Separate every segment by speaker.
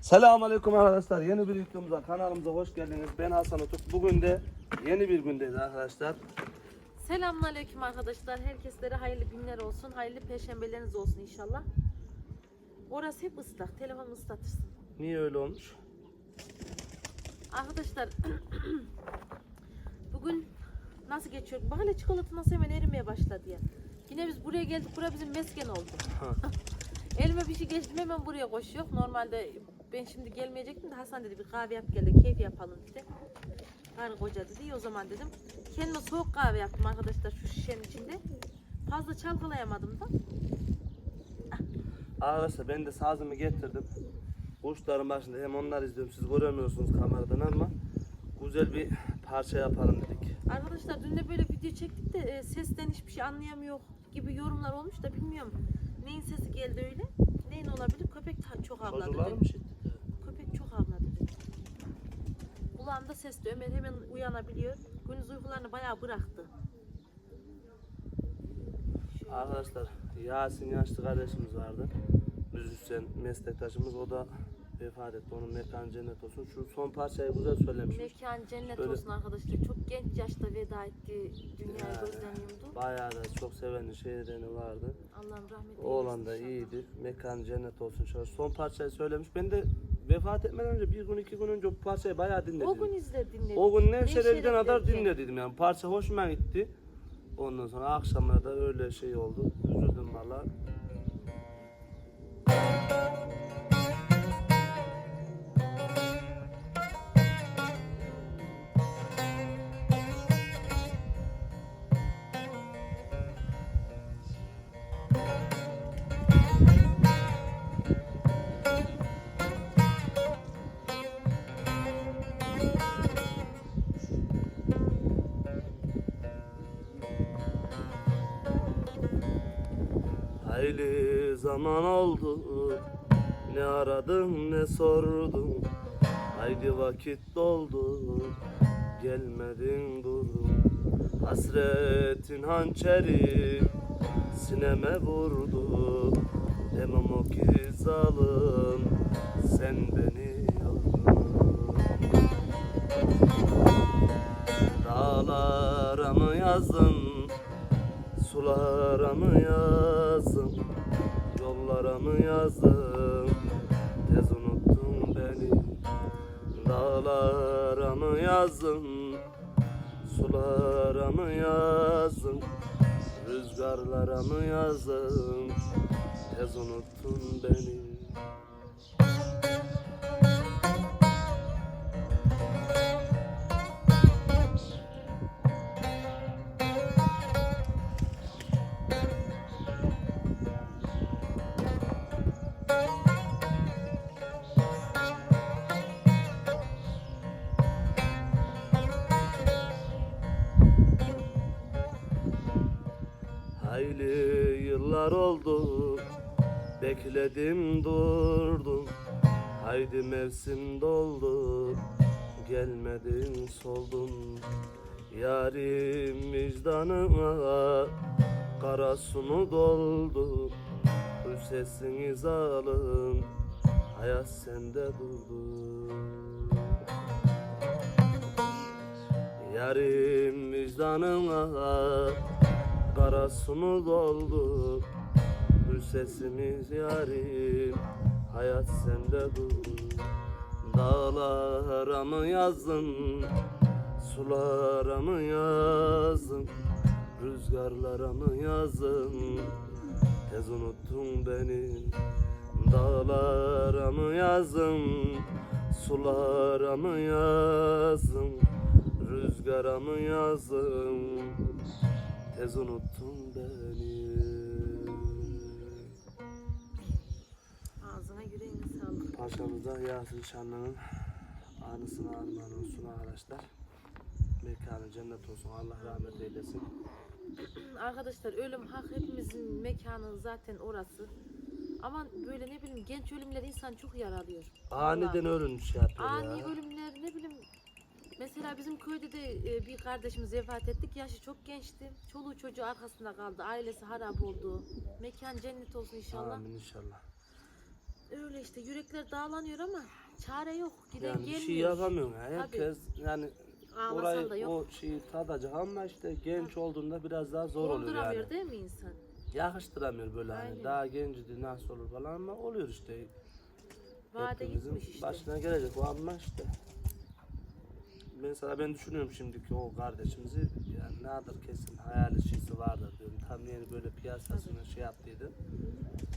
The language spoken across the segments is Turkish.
Speaker 1: Selamünaleyküm arkadaşlar. Yeni bir videomuza kanalımıza hoş geldiniz. Ben Hasan Otuk. Bugün de yeni bir gündeyiz arkadaşlar.
Speaker 2: Selamünaleyküm arkadaşlar. Herkeslere hayırlı günler olsun. Hayırlı perşembeleriniz olsun inşallah. Orası hep ıslak. Telefonu ıslatırsın.
Speaker 1: Niye öyle olmuş?
Speaker 2: Arkadaşlar bugün nasıl geçiyor? Bak hele çikolata nasıl hemen erimeye başladı ya. Yine biz buraya geldik. Bura bizim mesken oldu. Elime bir şey geçtim hemen buraya koşuyor. Normalde ben şimdi gelmeyecektim de Hasan dedi bir kahve yap gel de keyif yapalım dedi. Karı koca dedi. İyi o zaman dedim. Kendime soğuk kahve yaptım arkadaşlar şu şişenin içinde. Fazla çalkalayamadım da.
Speaker 1: Arkadaşlar ben de sazımı getirdim. Kuşların başında hem onlar izliyorum. Siz göremiyorsunuz kameradan ama güzel bir parça yapalım dedik.
Speaker 2: Arkadaşlar dün de böyle video çektik de e, sesten hiçbir şey anlayamıyor gibi yorumlar olmuş da bilmiyorum. Neyin sesi geldi öyle? Neyin olabilir? Köpek çok avladı.
Speaker 1: Çocuklar mı şey?
Speaker 2: Köpek çok avladı. dün. De Ömer hemen uyanabiliyor. Gündüz uykularını bayağı bıraktı.
Speaker 1: Arkadaşlar Yasin yaşlı kardeşimiz vardı. Müzisyen meslektaşımız o da vefat etti. Onun mekanı cennet olsun. Şu son parçayı güzel söylemiş.
Speaker 2: Mekan cennet
Speaker 1: Böyle-
Speaker 2: olsun arkadaşlar. Çok genç yaşta veda etti. Dünyayı
Speaker 1: Yani.
Speaker 2: gözden yumdu.
Speaker 1: Bayağı da çok seveni şeylerini vardı.
Speaker 2: Allah'ım rahmet eylesin.
Speaker 1: Oğlan da
Speaker 2: inşallah.
Speaker 1: iyiydi. Mekan cennet olsun. Şöyle son parçayı söylemiş. Ben de vefat etmeden önce bir gün iki gün önce bu parçayı bayağı dinledim.
Speaker 2: O gün izle dinledim.
Speaker 1: O gün Nevşehir'e giden kadar dinledim yani. Parça hoşuma gitti. Ondan sonra akşamına da öyle şey oldu. Üzüldüm valla. Zaman oldu? Ne aradım ne sordum Haydi vakit doldu Gelmedin durdum Hasretin hançeri Sineme vurdu. Demem o ki zalim Sen beni Dağlara mı yazdın Sulara mı yazdım Yollara mı yazdım Tez unuttun beni. Dağlara mı yazdım Sulara mı yazdım Rüzgarlara mı yazdım Tez unuttun beni yıllar oldu. Bekledim durdum. Haydi mevsim doldu. Gelmedin soldun. Yarim vicdanıma Kara sunu doldu. Bu sesiniz alın Hayat sende durdu. Yarim vicdanıma Kara sunu doldu Bu sesimiz yarim. Hayat sende durdu Dağlara mı yazdın? Sulara mı yazdın? Rüzgarlara mı yazdın? Tez unuttun beni. Dağlara mı yazdın? Sulara mı yazdın? Rüzgara mı yazdın Tez unuttun beni
Speaker 2: Ağzına yüreğine sağlık.
Speaker 1: Paşamıza Yasin Şanlı'nın anısına armağan olsun arkadaşlar. Mekanı cennet olsun. Allah rahmet eylesin.
Speaker 2: Arkadaşlar ölüm hak hepimizin mekanı zaten orası. Ama böyle ne bileyim genç ölümler insan çok yaralıyor.
Speaker 1: Aniden şey yapıyor
Speaker 2: Ani
Speaker 1: ya.
Speaker 2: ölümler ne bileyim Mesela bizim köyde de e, bir kardeşimiz vefat ettik. Yaşı çok gençti. Çoluğu çocuğu arkasında kaldı. Ailesi harap oldu. Mekan cennet olsun inşallah.
Speaker 1: Amin inşallah.
Speaker 2: öyle işte yürekler dağlanıyor ama çare yok. Giden
Speaker 1: Yani bir
Speaker 2: gelmiyor.
Speaker 1: şey yapamıyorsun. ya. Herkes yani
Speaker 2: Ağlasan
Speaker 1: orayı
Speaker 2: da yok.
Speaker 1: o şeyi tadacak ama işte genç olduğunda biraz daha zor oluyor
Speaker 2: Dolduramıyor
Speaker 1: yani.
Speaker 2: değil mi insan?
Speaker 1: Yakıştıramıyor böyle
Speaker 2: Aynen.
Speaker 1: hani daha gencidi nasıl olur falan ama oluyor işte.
Speaker 2: Vade
Speaker 1: Hepimizin
Speaker 2: gitmiş işte.
Speaker 1: başına gelecek o ama işte. Mesela ben düşünüyorum şimdiki o kardeşimizi yani nedir kesin hayali şeysi vardır diyorum. Tam yeni böyle piyasasını şey yaptıydı.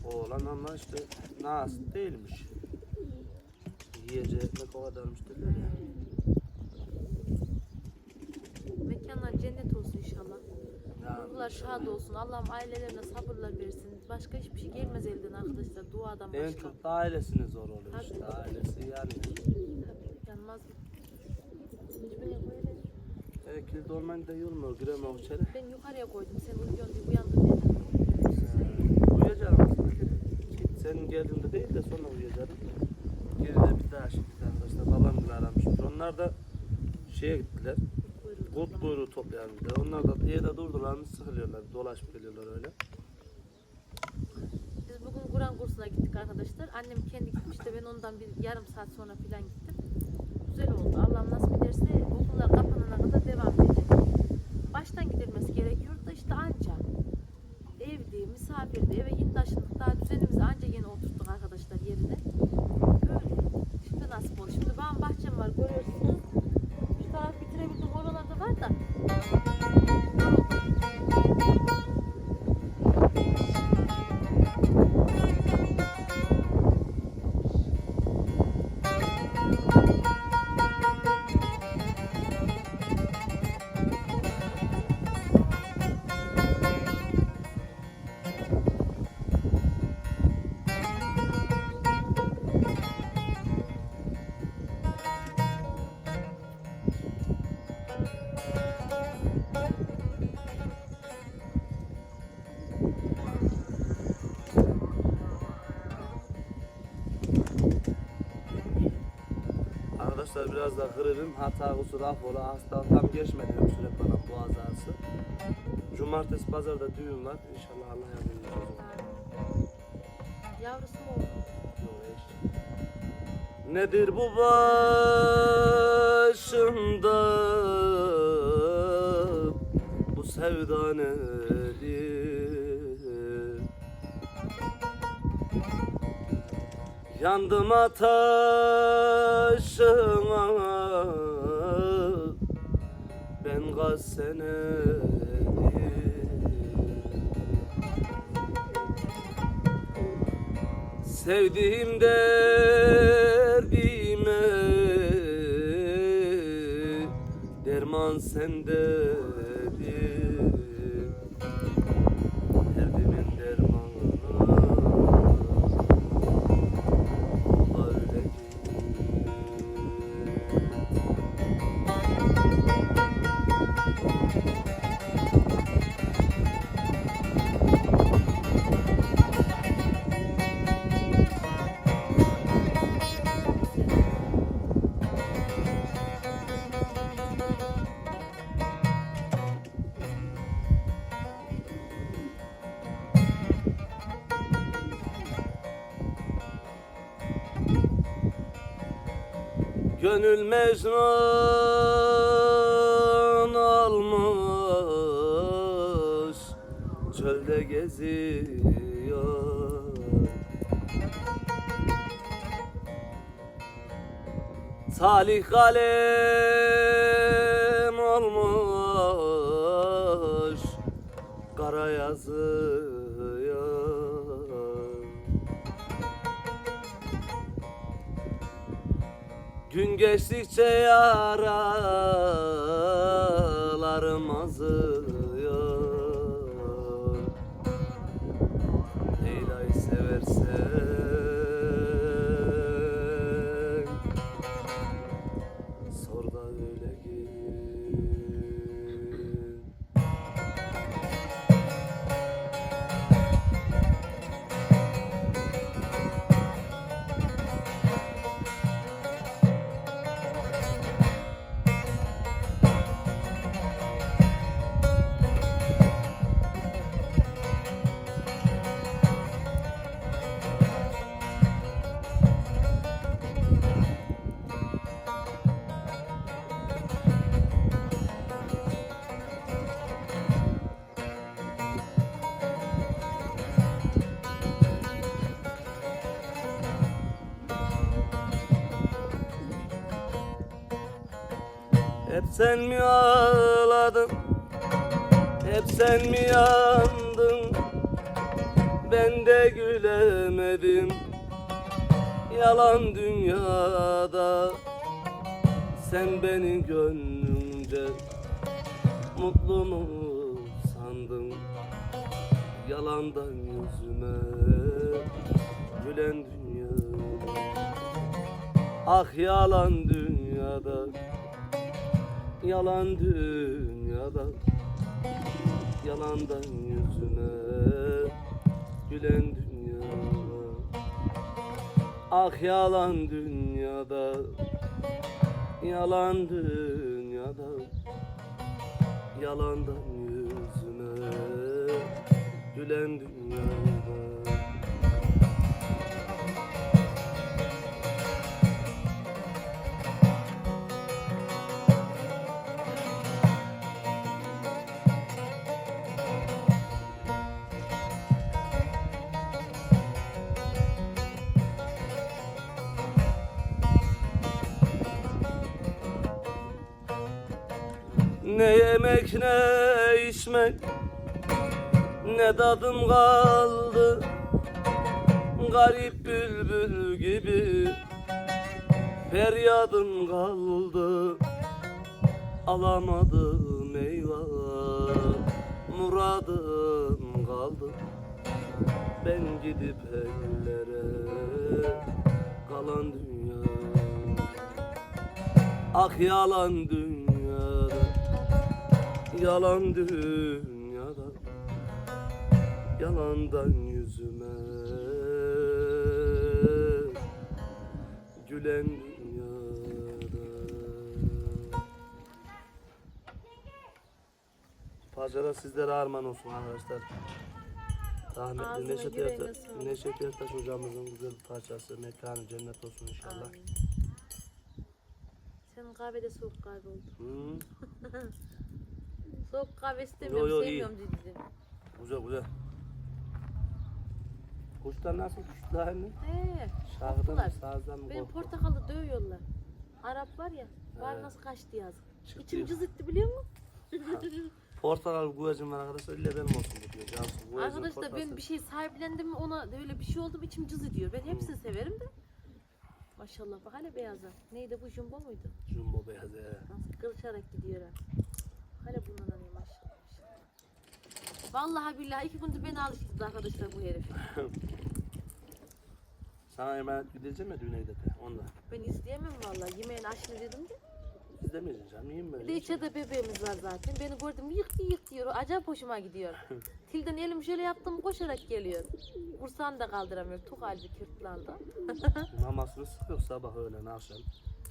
Speaker 1: O olan ama işte nasıl değilmiş. Yiyecek ekmek o kadarmış dediler ya.
Speaker 2: Mekanlar cennet olsun inşallah. Ruhlar şad olsun. Allah'ım ailelerine sabırlar versin. Başka hiçbir şey gelmez elden arkadaşlar. Duadan
Speaker 1: En
Speaker 2: başka.
Speaker 1: çok da ailesine zor oluyor
Speaker 2: Tabii.
Speaker 1: işte ailesi yani.
Speaker 2: Tabii yanmaz Şuraya koyalım.
Speaker 1: Evet kilit olmayınca iyi olmuyor giremem içeri.
Speaker 2: Ben yukarıya koydum. Sen uyuyorsun diye uyandın diye.
Speaker 1: Uyuyacağım aslında. Senin geldiğinde değil de sonra uyuyacağım. Geride bir daha şimdi arkadaşlar babam bile aramıştır. Onlar da şeye gittiler. Kurt kuyruğu toplayan gittiler. Onlar da yerde durdular mı sıkılıyorlar. Dolaşıp geliyorlar öyle.
Speaker 2: Biz bugün Kur'an kursuna gittik arkadaşlar. Annem kendi gitmiş de ben ondan bir yarım saat sonra falan gittim. Güzel oldu. Allah'ım nasip ederse okullar kapanana kadar devam edecek. Baştan gidilmesi gerekiyor da işte anca. Evdi, misafirdi, eve yeni taşındık. Daha düzenimizi anca yeni oturttuk arkadaşlar yerine.
Speaker 1: Biraz da gribim. Hata kusur affola. Hasta tam geçmedi öksürük falan boğaz ağrısı. Cumartesi pazarda düğün var. İnşallah Allah yardımcımız olsun.
Speaker 2: Yavrusu mu oldu?
Speaker 1: Nedir bu başımda Bu sevda nedir Yandım ateşine Ben kaç senedir Sevdiğim derdime Derman sendedir Gönül mecnun olmuş Çölde geziyor. Salih kalem olmuş Kara yazıyor Gün geçtikçe yaralarım azıyor Hep sen mi ağladın? Hep sen mi yandın? Ben de gülemedim. Yalan dünyada. Sen beni gönlümce Mutlu mu sandın? Yalandan yüzüme Gülen dünya Ah yalan dünyada Yalan dünyada Yalandan yüzüne Gülen dünyada Ah yalan dünyada Yalan dünyada Yalandan yüzüne ne içmek Ne tadım kaldı. Garip bülbül gibi Feryadım kaldı. Alamadım eyvah Muradım kaldı. Ben gidip ellere Kalan dünya Ah yalan dünyada Yalan dünyada Yalandan yüzüme Gülen dünyada Parçada sizlere armağan olsun arkadaşlar. Rahmetli
Speaker 2: Ağzına
Speaker 1: Neşet Ertaş,
Speaker 2: sağlık.
Speaker 1: Neşet Ertaş hocamızın güzel bir parçası. Mekanı cennet olsun inşallah.
Speaker 2: Amin. Senin kahvede soğuk kahve oldu.
Speaker 1: Hı,
Speaker 2: Soğuk kahve istemiyorum,
Speaker 1: Yo, yo, iyi.
Speaker 2: sevmiyorum dedim.
Speaker 1: güzel güzel. Kuşlar nasıl kuşlar?
Speaker 2: He,
Speaker 1: Şarkıdan
Speaker 2: korktular.
Speaker 1: mı sazdan mı
Speaker 2: Benim
Speaker 1: korktu?
Speaker 2: portakalı dövüyorlar. Arap var ya, var nasıl kaçtı yazık.
Speaker 1: Çıktı
Speaker 2: İçim
Speaker 1: ya.
Speaker 2: cız etti biliyor musun?
Speaker 1: Portakal güvecim var arkadaşlar. İlle benim olsun bu diyor. Güvecim
Speaker 2: Arkadaşlar ben
Speaker 1: portakal.
Speaker 2: bir şey sahiplendim mi ona öyle bir şey oldu mu içim cız ediyor. Ben hepsini severim de. Maşallah bak hala beyaza. Neydi bu jumbo muydu?
Speaker 1: Jumbo beyaz he.
Speaker 2: Nasıl kırışarak gidiyor ha. Hala bundan maşallah. maşallah. Vallahi billahi iki gündür beni alıştırdı arkadaşlar bu herif.
Speaker 1: Sana emanet gideceğim ya düğüne gidelim. Onda.
Speaker 2: Ben isteyemem vallahi. Yemeğin aşını dedim de.
Speaker 1: İzlemeyeceğim canım. Yiyeyim
Speaker 2: Bir
Speaker 1: böyle.
Speaker 2: de içeride bebeğimiz var zaten. Beni gördüm yıktı yık diyor. Acayip hoşuma gidiyor. Tilden elim şöyle yaptım koşarak geliyor. Kursağını da kaldıramıyor. Tuk halde kürtlandı.
Speaker 1: Mamasını sıkıyor sabah öğlen akşam.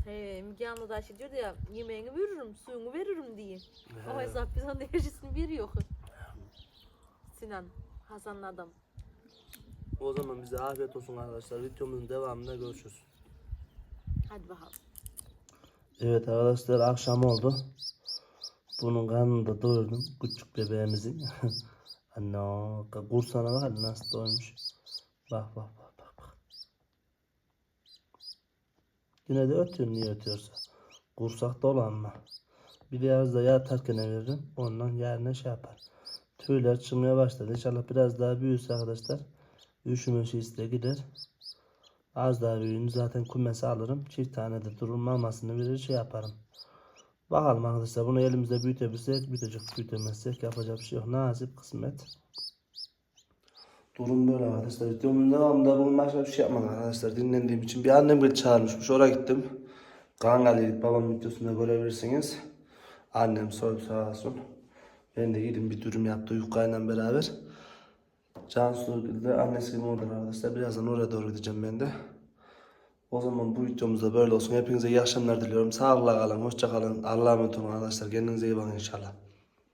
Speaker 2: He Müge Anlı da şey diyordu ya yemeğini veririm, suyunu veririm diye. O
Speaker 1: He.
Speaker 2: hesap biz onun enerjisini veriyor. Sinan, Hasan'ın adam.
Speaker 1: O zaman bize afiyet olsun arkadaşlar. Videomuzun devamında görüşürüz.
Speaker 2: Hadi bakalım.
Speaker 1: Evet arkadaşlar akşam oldu. Bunun karnını da doyurdum. Küçük bebeğimizin. Anne o kursana var nasıl doymuş. Bak bak. bak. Yine de ötüyor niye ötüyorsa. Kursak dolu ama. Bir biraz da yatarken veririm. Ondan yerine şey yapar. Tüyler çıkmaya başladı. İnşallah biraz daha büyürse arkadaşlar. Üşümesi iste gider. Az daha büyüyünce zaten kumesi alırım. Çift tane de durur mamasını verir şey yaparım. Bakalım arkadaşlar bunu elimizde büyütebilsek büyütecek büyütemezsek yapacak bir şey yok. Nasip kısmet. Durum böyle arkadaşlar. Videomun devamında bugün başka bir şey yapmadım arkadaşlar. Dinlendiğim için. Bir annem beni çağırmışmış. Oraya gittim. Kangalıydık babam videosunda görebilirsiniz. Annem soydu sağ olsun. Ben de gidip bir dürüm yaptı yufkayla beraber. Cansu de annesi gibi orada arkadaşlar. Birazdan oraya doğru gideceğim ben de. O zaman bu videomuzda böyle olsun. Hepinize iyi akşamlar diliyorum. Sağlıkla kalın, hoşça kalın. Allah'a emanet olun arkadaşlar. Kendinize iyi bakın inşallah.